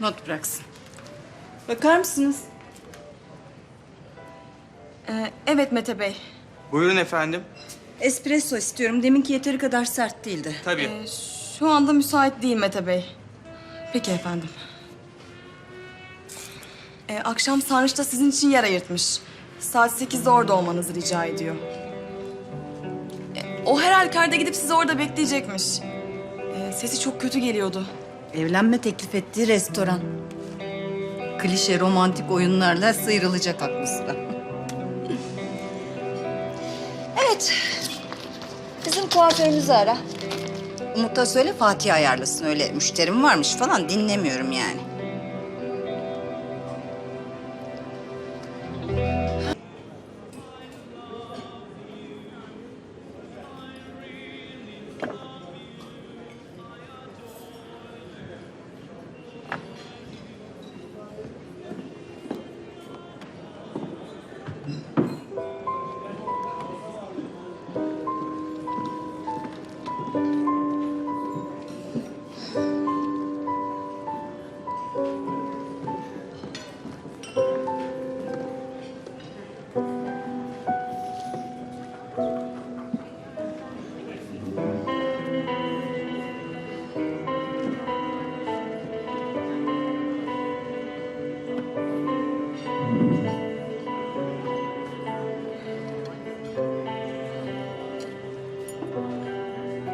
Not bıraksın. Bakar mısınız? Ee, evet Mete Bey. Buyurun efendim. Espresso istiyorum. Deminki yeteri kadar sert değildi. Tabii. Ee, şu anda müsait değil Mete Bey. Peki efendim. Ee, akşam sarnıçta sizin için yer ayırtmış. Saat 8'de orada olmanızı rica ediyor. Ee, o her halükarda gidip sizi orada bekleyecekmiş. Ee, sesi çok kötü geliyordu. Evlenme teklif ettiği restoran. Klişe romantik oyunlarla sıyrılacak aklısı. Evet. Bizim kuaförümüzü ara. Umut'a söyle Fatih ayarlasın. Öyle müşterim varmış falan dinlemiyorum yani.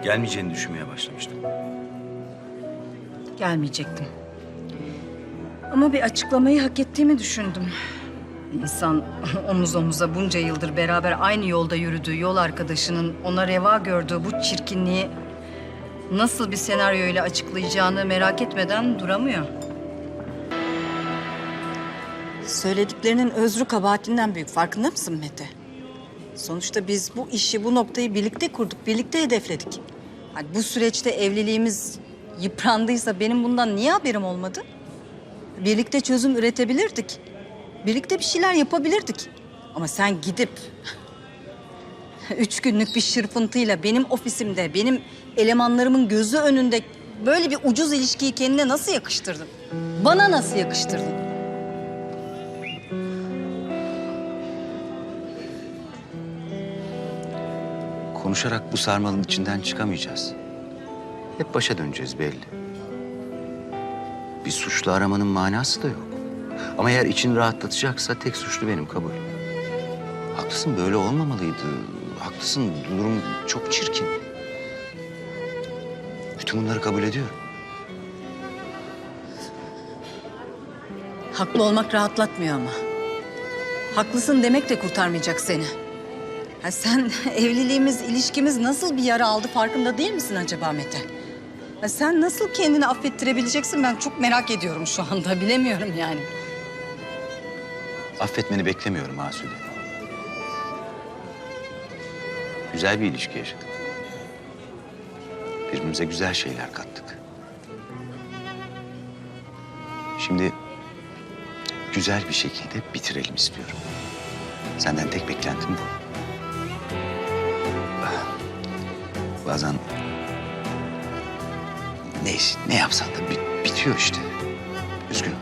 Gelmeyeceğini düşünmeye başlamıştım. Gelmeyecektim. Ama bir açıklamayı hak ettiğimi düşündüm. İnsan omuz omuza bunca yıldır beraber aynı yolda yürüdüğü yol arkadaşının ona reva gördüğü bu çirkinliği nasıl bir senaryoyla açıklayacağını merak etmeden duramıyor. Söylediklerinin özrü kabahatinden büyük. Farkında mısın Mete? Sonuçta biz bu işi, bu noktayı birlikte kurduk, birlikte hedefledik. Hani bu süreçte evliliğimiz yıprandıysa benim bundan niye haberim olmadı? Birlikte çözüm üretebilirdik. Birlikte bir şeyler yapabilirdik. Ama sen gidip üç günlük bir şırfıntıyla benim ofisimde, benim elemanlarımın gözü önünde böyle bir ucuz ilişkiyi kendine nasıl yakıştırdın? Bana nasıl yakıştırdın? Konuşarak bu sarmalın içinden çıkamayacağız. Hep başa döneceğiz belli. Bir suçlu aramanın manası da yok. Ama eğer için rahatlatacaksa tek suçlu benim kabul. Haklısın böyle olmamalıydı. Haklısın durum çok çirkin. Bütün bunları kabul ediyorum. Haklı olmak rahatlatmıyor ama. Haklısın demek de kurtarmayacak seni. Ha sen evliliğimiz, ilişkimiz nasıl bir yara aldı farkında değil misin acaba Mete? Ha sen nasıl kendini affettirebileceksin ben çok merak ediyorum şu anda. Bilemiyorum yani. Affetmeni beklemiyorum Asude. Güzel bir ilişki yaşadık. Birbirimize güzel şeyler kattık. Şimdi güzel bir şekilde bitirelim istiyorum. Senden tek beklentim bu. Bazen neyse ne yapsan da bit- bitiyor işte. Üzgünüm.